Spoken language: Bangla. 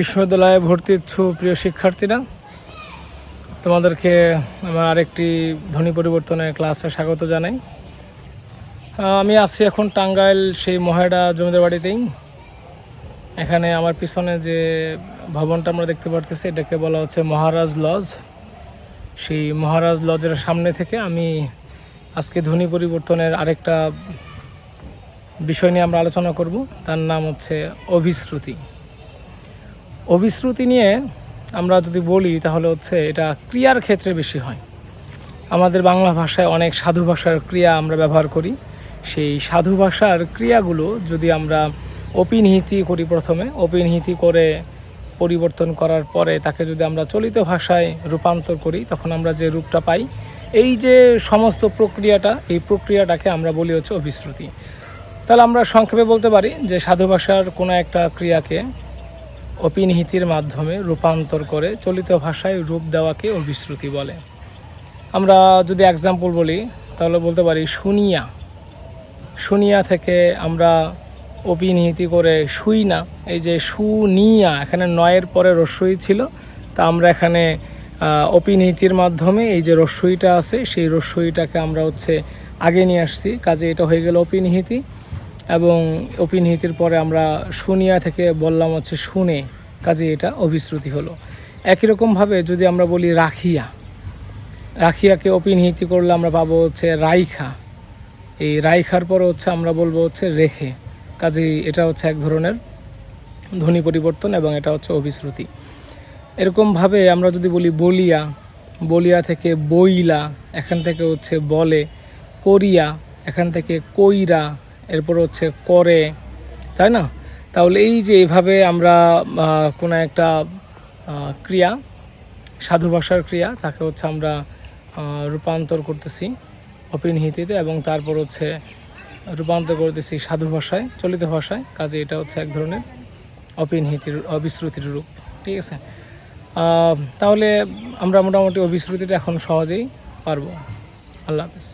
বিশ্ববিদ্যালয়ে ভর্তি ইচ্ছুক প্রিয় শিক্ষার্থীরা, তোমাদেরকে আমার আরেকটি ধ্বনি পরিবর্তনের ক্লাসে স্বাগত জানাই। আমি আছি এখন টাঙ্গাইল সেই মহেডা জমিদার বাড়িতেই। এখানে আমার পিছনে যে ভবনটা আমরা দেখতে পারতেছি, এটাকে বলা হচ্ছে মহারাজ লজ। সেই মহারাজ লজের সামনে থেকে আমি আজকে ধ্বনি পরিবর্তনের আরেকটা বিষয় নিয়ে আমরা আলোচনা করব। তার নাম হচ্ছে অভিশ্রুতি। অভিশ্রুতি নিয়ে আমরা যদি বলি, তাহলে হচ্ছে এটা ক্রিয়ার ক্ষেত্রে বেশি হয়। আমাদের বাংলা ভাষায় অনেক সাধু ভাষার ক্রিয়া আমরা ব্যবহার করি। সেই সাধু ভাষার ক্রিয়াগুলো যদি আমরা অপিনিহিতি করি প্রথমে, অপিনিহিতি করে পরিবর্তন করার পরে তাকে যদি আমরা চলিত ভাষায় রূপান্তর করি, তখন আমরা যে রূপটা পাই, এই যে সমস্ত প্রক্রিয়াটা, এই প্রক্রিয়াটাকে আমরা বলি হচ্ছে অভিশ্রুতি। তাহলে আমরা সংক্ষেপে বলতে পারি যে সাধু ভাষার কোনো একটা ক্রিয়াকে অপিনিহিতির মাধ্যমে রূপান্তর করে চলিত ভাষায় রূপ দেওয়াকে অভিশ্রুতি বলে। আমরা যদি এক্সাম্পল বলি তাহলে বলতে পারি শুনিয়া। শুনিয়া থেকে আমরা অপিনিহিতি করে শুই না। এই যে সুনিয়া এখানে নয়ের পরে রস্যই ছিল। তা আমরা এখানে আহ, অপিনিহিতির মাধ্যমে এই যে রস্যইটা আছে সেই রস্যইটাকে আমরা হচ্ছে আগে নিয়ে আসছি। কাজে এটা হয়ে গেল অপিনিহিতি এবং অপিনিহিতির পরে আমরা শুনিয়া থেকে বললাম হচ্ছে শুনে কাজে এটা অভিশ্রুতি হলো। একই রকমভাবে যদি আমরা বলি রাখিয়া, রাখিয়াকে অপিনিহিতি করলে আমরা পাবো হচ্ছে রাইখা। এই রাইখার পর হচ্ছে আমরা বলব হচ্ছে রেখে, কাজেই এটা হচ্ছে এক ধরনের ধ্বনি পরিবর্তন এবং এটা হচ্ছে অভিশ্রুতি এরকমভাবে আমরা যদি বলি বলিয়া বলিয়া থেকে বইলা, এখান থেকে হচ্ছে বলে, করিয়া, এখান থেকে কইরা এরপর হচ্ছে করে, তাই না? তাহলে এই যে এইভাবে আমরা কোনো একটা ক্রিয়া, সাধু ভাষার ক্রিয়া, তাকে হচ্ছে আমরা রূপান্তর করতেছি অপিনহিতিতে এবং তারপর হচ্ছে রূপান্তর করতেছি সাধু ভাষায়, চলিত ভাষায়। কাজে এটা হচ্ছে এক ধরনের অপিনহিতির অবিশ্রুতির রূপ, ঠিক আছে? তাহলে আমরা মোটামুটি অবিশ্রুতিটা এখন সহজেই পারব। আল্লাহ হাফেজ।